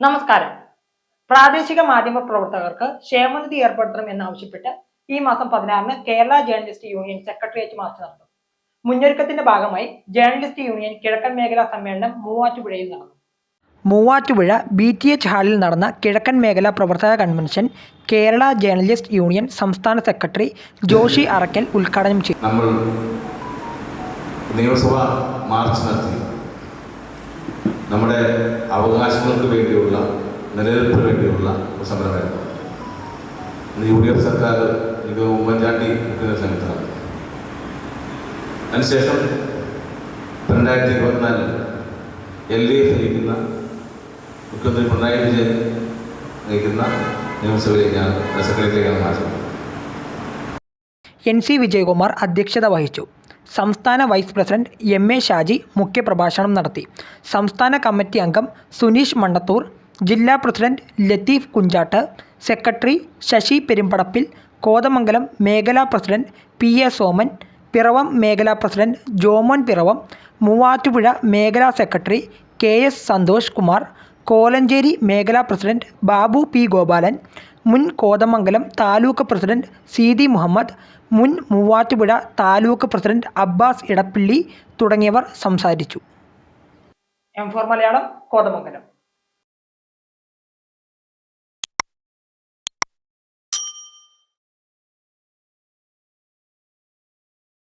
നമസ്കാരം. പ്രാദേശിക മാധ്യമ പ്രവർത്തകർക്ക് ക്ഷേമനിധി ഏർപ്പെടുത്തണം എന്നാവശ്യപ്പെട്ട് ഈ മാസം പതിനാറിന് Kerala journalist union secretariat march നടത്തും. മുന്നൊരുക്കത്തിന്റെ ഭാഗമായി ജേർണലിസ്റ്റ് യൂണിയൻ കിഴക്കൻ മേഖലാ സമ്മേളനം മൂവാറ്റുപുഴയിൽ നടന്നു മൂവാറ്റുപുഴ ബി ടി എച്ച് ഹാളിൽ നടന്ന കിഴക്കൻ മേഖലാ പ്രവർത്തക കൺവെൻഷൻ കേരള ജേർണലിസ്റ്റ് യൂണിയൻ സംസ്ഥാന സെക്രട്ടറി ജോഷി അറക്കൽ ഉദ്ഘാടനം ചെയ്തു. നമ്മൾ നിയമസഭ മാർച്ച് നടത്തി. നമ്മുടെ അവകാശങ്ങൾക്ക് വേണ്ടിയുള്ള നിലനിൽപ്പിന് വേണ്ടിയുള്ള സമരമായിരുന്നു യു ഡി എഫ് സർക്കാർ ഇത് ഉമ്മൻചാണ്ടി നിൽക്കുന്ന സമയത്താണ്. അതിനുശേഷം രണ്ടായിരത്തി ഇരുപത്തിനാലിൽ എൽ ഡി എഫ് നയിക്കുന്ന മുഖ്യമന്ത്രി പിണറായി വിജയൻ നയിക്കുന്ന നിയമസഭയിലേക്കാണ് സെക്രട്ടറിയിലേക്കാണ് മാറ്റുന്നത് എൻ സി വിജയകുമാർ അധ്യക്ഷത വഹിച്ചു. സംസ്ഥാന vice president M A Shaji മുഖ്യപ്രഭാഷണം നടത്തി. സംസ്ഥാന കമ്മിറ്റി അംഗം സുനീഷ് മണ്ണത്തൂർ ജില്ലാ പ്രസിഡന്റ് ലത്തീഫ് കുഞ്ചാട്ട് സെക്രട്ടറി ശശി പെരുമ്പടപ്പിൽ കോതമംഗലം മേഖലാ president P A Soman Piravom മേഖലാ പ്രസിഡന്റ് ജോമോൻ പിറവം മൂവാറ്റുപുഴ മേഖലാ secretary K S Santhosh Kumar Kolenchery മേഖലാ പ്രസിഡന്റ് ബാബു പി ഗോപാലൻ മുൻ കോതമംഗലം താലൂക്ക് പ്രസിഡന്റ് സീതി മുഹമ്മദ് മുൻ മൂവാറ്റുപുഴ താലൂക്ക് പ്രസിഡന്റ് അബ്ബാസ് ഇടപ്പിള്ളി തുടങ്ങിയവർ സംസാരിച്ചു. M four Malayalam Kothamangalam.